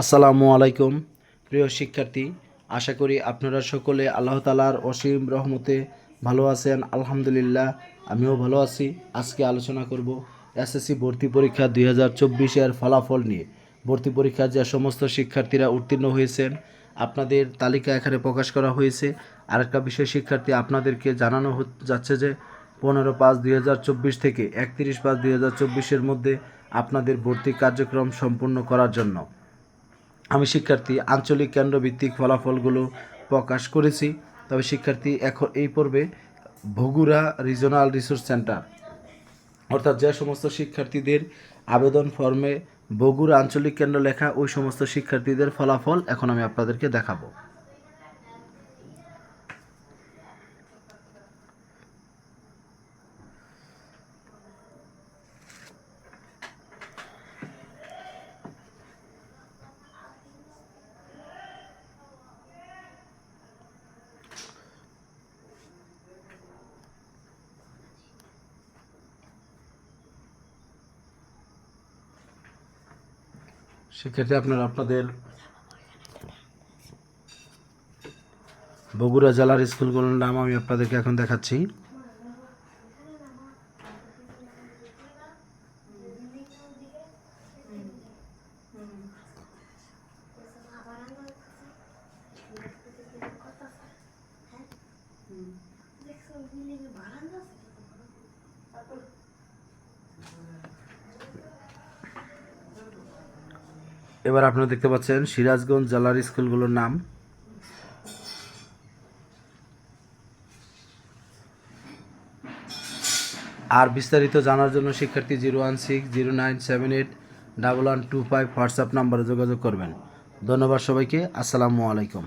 আসসালামু আলাইকুম, প্রিয় শিক্ষার্থী। আশা করি আপনারা সকলে আল্লাহ তালার অসীম রহমতে ভালো আছেন। আলহামদুলিল্লাহ, আমিও ভালো আছি। আজকে আলোচনা করব এসএসসি ভর্তি পরীক্ষা দুই হাজার চব্বিশের ফলাফল নিয়ে। ভর্তি পরীক্ষার যে সমস্ত শিক্ষার্থীরা উত্তীর্ণ হয়েছেন, আপনাদের তালিকা এখানে প্রকাশ করা হয়েছে। আরেকটা বিষয় শিক্ষার্থী, আপনাদেরকে জানানো যাচ্ছে যে পনেরো পাঁচ দুই থেকে একত্রিশ পাঁচ দুই চব্বিশের মধ্যে আপনাদের ভর্তি কার্যক্রম সম্পূর্ণ করার জন্য। আমি শিক্ষার্থী আঞ্চলিক কেন্দ্রভিত্তিক ফলাফলগুলো প্রকাশ করেছি। তবে শিক্ষার্থী এখন এই পর্বে বগুড়া রিজনাল রিসোর্স সেন্টার, অর্থাৎ যে সমস্ত শিক্ষার্থীদের আবেদন ফর্মে বগুড়া আঞ্চলিক কেন্দ্র লেখা, ওই সমস্ত শিক্ষার্থীদের ফলাফল এখন আমি আপনাদেরকে দেখাবো। শিক্ষার্থী আপনারা আপনাদের বগুড়া জেলার স্কুলগুলোর নাম আমি আপনাদেরকে এখন দেখাচ্ছি। এবার আপনারা দেখতে পাচ্ছেন সিরাজগঞ্জ জেলার স্কুলগুলোর নাম। আর বিস্তারিত জানার জন্য শিক্ষার্থী zero one six, zero nine seven eight, double one two five WhatsApp নাম্বারে যোগাযোগ করবেন। ধন্যবাদ সবাইকে, আসসালামু আলাইকুম।